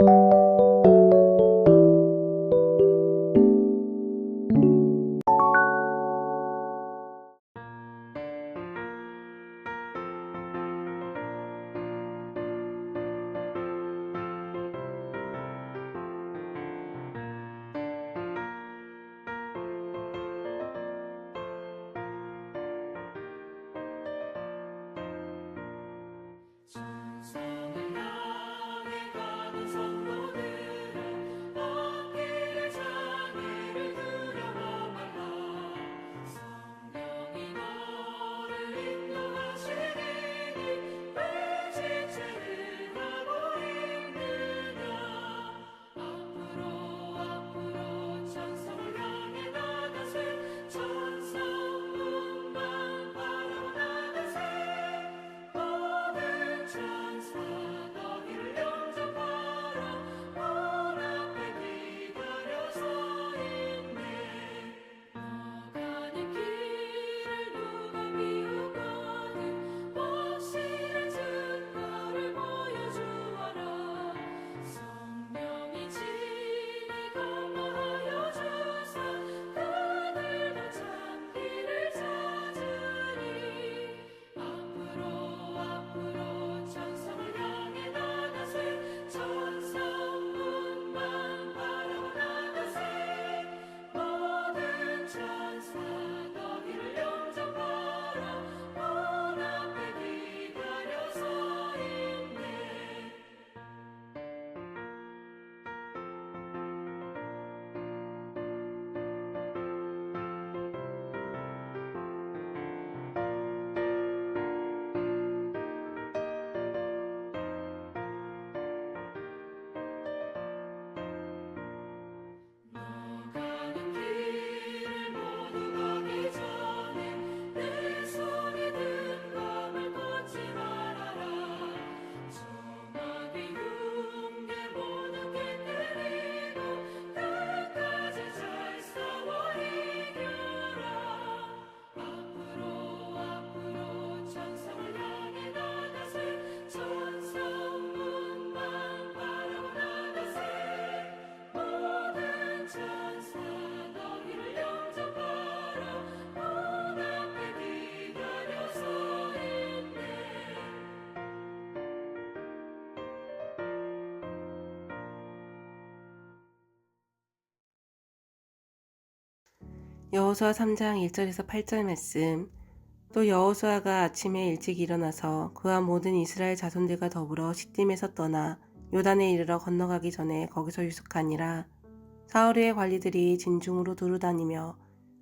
천 여호수아 3장 1절에서 8절 말씀. 또 여호수아가 아침에 일찍 일어나서 그와 모든 이스라엘 자손들과 더불어 시딤에서 떠나 요단에 이르러 건너가기 전에 거기서 유숙하니라. 사울의 관리들이 진중으로 두루 다니며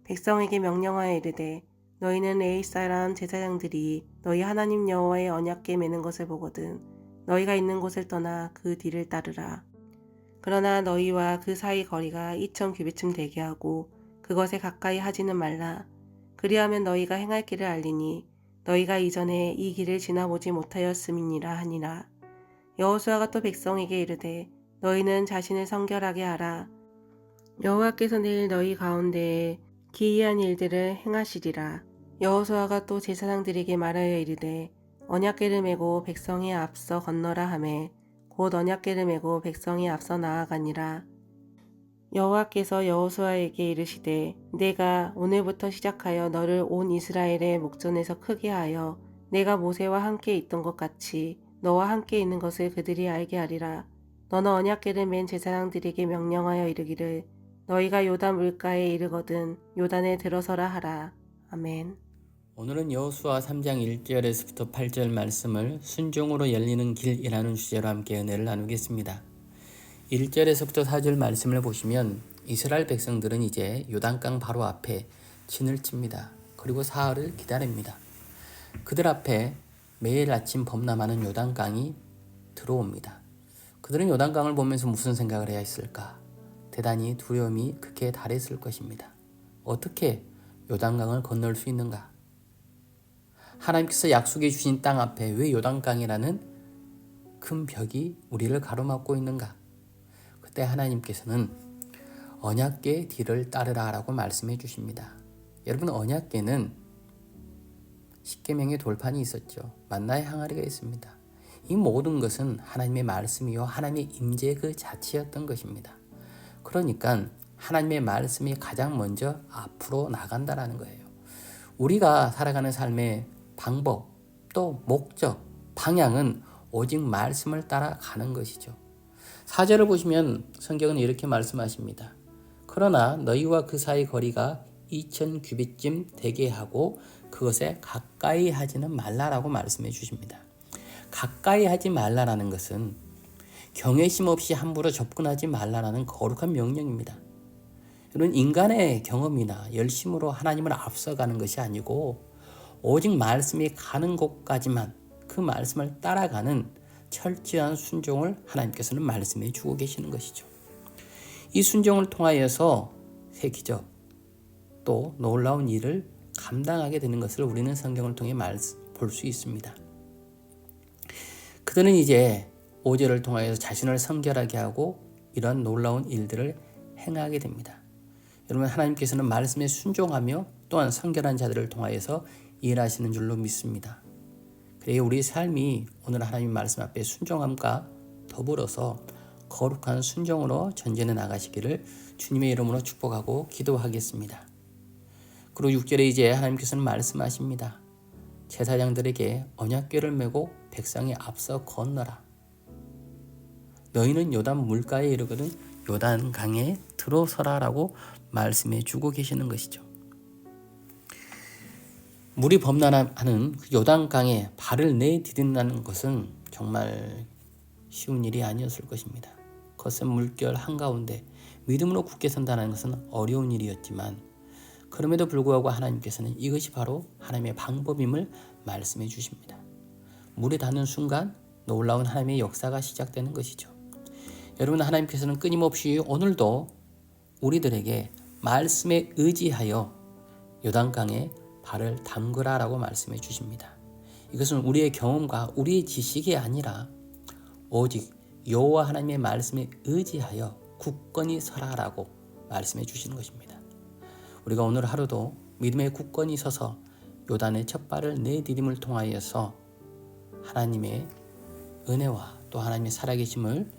백성에게 명령하여 이르되 너희는 에이 사람 제사장들이 너희 하나님 여호와의 언약궤 매는 것을 보거든 너희가 있는 곳을 떠나 그 뒤를 따르라. 그러나 너희와 그 사이 거리가 2천 규비쯤 되게 하고 그것에 가까이 하지는 말라. 그리하면 너희가 행할 길을 알리니 너희가 이전에 이 길을 지나보지 못하였음이니라 하니라. 여호수아가 또 백성에게 이르되 너희는 자신을 성결하게 하라. 여호와께서 내일 너희 가운데에 기이한 일들을 행하시리라. 여호수아가 또 제사장들에게 말하여 이르되 언약궤를 메고 백성이 앞서 건너라 하매 곧 언약궤를 메고 백성이 앞서 나아가니라. 여호와께서 여호수아에게 이르시되 내가 오늘부터 시작하여 너를 온 이스라엘의 목전에서 크게 하여 내가 모세와 함께 있던 것 같이 너와 함께 있는 것을 그들이 알게 하리라. 너는 언약궤를 맨 제사장들에게 명령하여 이르기를 너희가 요단 물가에 이르거든 요단에 들어서라 하라. 아멘. 오늘은 여호수아 3장 1절에서부터 8절 말씀을 순종으로 열리는 길이라는 주제로 함께 은혜를 나누겠습니다. 1절에서부터 4절 말씀을 보시면 이스라엘 백성들은 이제 요단강 바로 앞에 진을 칩니다. 그리고 사흘을 기다립니다. 그들 앞에 매일 아침 범람하는 요단강이 들어옵니다. 그들은 요단강을 보면서 무슨 생각을 해야 했을까? 대단히 두려움이 극에 달했을 것입니다. 어떻게 요단강을 건널 수 있는가? 하나님께서 약속해 주신 땅 앞에 왜 요단강이라는 큰 벽이 우리를 가로막고 있는가? 그때 하나님께서는 언약궤 뒤를 따르라라고 말씀해 주십니다. 여러분 언약궤는 십계명의 돌판이 있었죠. 만나의 항아리가 있습니다. 이 모든 것은 하나님의 말씀이요 하나님의 임재 그 자체였던 것입니다. 그러니까 하나님의 말씀이 가장 먼저 앞으로 나간다라는 거예요. 우리가 살아가는 삶의 방법, 또 목적, 방향은 오직 말씀을 따라 가는 것이죠. 사절을 보시면 성경은 이렇게 말씀하십니다. 그러나 너희와 그 사이 거리가 2천 규빗쯤 되게 하고 그것에 가까이 하지는 말라라고 말씀해 주십니다. 가까이 하지 말라라는 것은 경외심 없이 함부로 접근하지 말라라는 거룩한 명령입니다. 이런 인간의 경험이나 열심으로 하나님을 앞서가는 것이 아니고 오직 말씀이 가는 곳까지만 그 말씀을 따라가는 철저한 순종을 하나님께서는 말씀해 주고 계시는 것이죠. 이 순종을 통하여서 새 기적 또 놀라운 일을 감당하게 되는 것을 우리는 성경을 통해 볼 수 있습니다. 그들은 이제 오절을 통하여서 자신을 성결하게 하고 이런 놀라운 일들을 행하게 됩니다. 여러분 하나님께서는 말씀에 순종하며 또한 성결한 자들을 통하여서 일하시는 줄로 믿습니다. 그래야 우리 삶이 오늘 하나님 말씀 앞에 순종함과 더불어서 거룩한 순종으로 전진해 나가시기를 주님의 이름으로 축복하고 기도하겠습니다. 그리고 6절에 이제 하나님께서는 말씀하십니다. 제사장들에게 언약궤를 메고 백성이 앞서 건너라. 너희는 요단 물가에 이르거든 요단 강에 들어서라라고 말씀해 주고 계시는 것이죠. 물이 범람하는 그 요단 강에 발을 내디딘다는 것은 정말 쉬운 일이 아니었을 것입니다. 거센 물결 한가운데 믿음으로 굳게 선다는 것은 어려운 일이었지만 그럼에도 불구하고 하나님께서는 이것이 바로 하나님의 방법임을 말씀해 주십니다. 물에 닿는 순간 놀라운 하나님의 역사가 시작되는 것이죠. 여러분 하나님께서는 끊임없이 오늘도 우리들에게 말씀에 의지하여 요단강에 발을 담그라라고 말씀해 주십니다. 이것은 우리의 경험과 우리의 지식이 아니라 오직 여호와 하나님의 말씀에 의지하여 굳건히 서라라고 말씀해 주시는 것입니다. 우리가 오늘 하루도 믿음의 굳건히 서서 요단의 첫 발을 내디딤을 통하여서 하나님의 은혜와 또 하나님의 살아계심을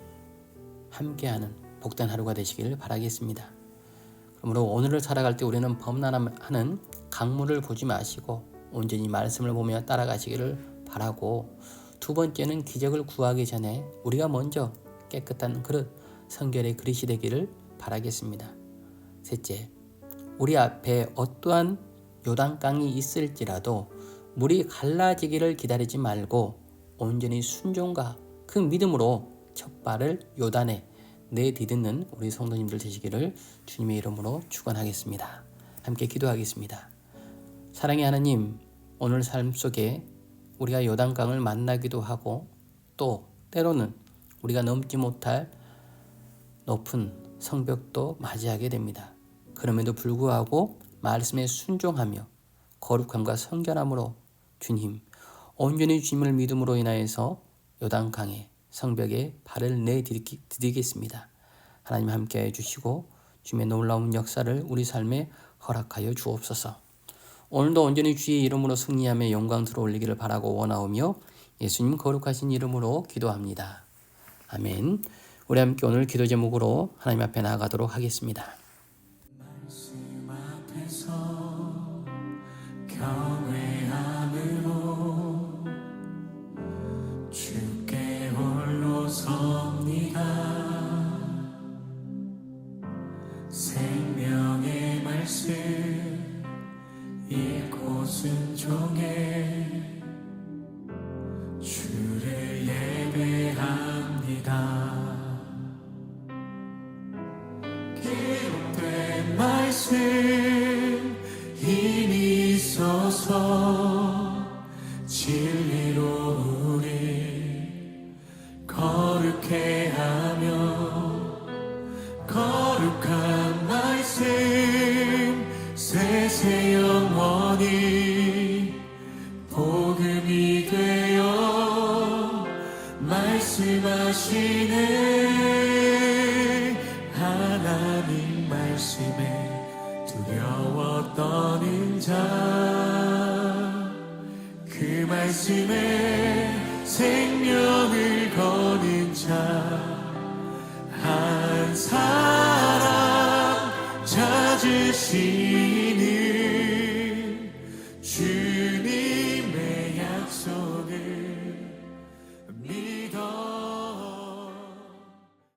함께하는 복된 하루가 되시기를 바라겠습니다. 그러므로 오늘을 살아갈 때 우리는 범람하는 강물을 보지 마시고 온전히 말씀을 보며 따라가시기를 바라고 두 번째는 기적을 구하기 전에 우리가 먼저 깨끗한 그릇 성결의 그릇이 되기를 바라겠습니다. 셋째, 우리 앞에 어떠한 요단강이 있을지라도 물이 갈라지기를 기다리지 말고 온전히 순종과 그 믿음으로 첫 발을 요단에 내디딛는 우리 성도님들 되시기를 주님의 이름으로 축원하겠습니다. 함께 기도하겠습니다. 사랑의 하나님, 오늘 삶 속에 우리가 요단강을 만나기도 하고 또 때로는 우리가 넘지 못할 높은 성벽도 맞이하게 됩니다. 그럼에도 불구하고 말씀에 순종하며 거룩함과 성결함으로 주님 온전히 주님을 믿음으로 인하여서 요단강에 성벽에 발을 내디디겠습니다. 하나님 함께 해 주시고 주님의 놀라운 역사를 우리 삶에 허락하여 주옵소서. 오늘도 온전히 주의 이름으로 승리하며 영광 들어 올리기를 바라고 원하오며 예수님 거룩하신 이름으로 기도합니다. 아멘. 우리 함께 오늘 기도 제목으로 하나님 앞에 나아가도록 하겠습니다. 기록 거는 자한 사람 찾으시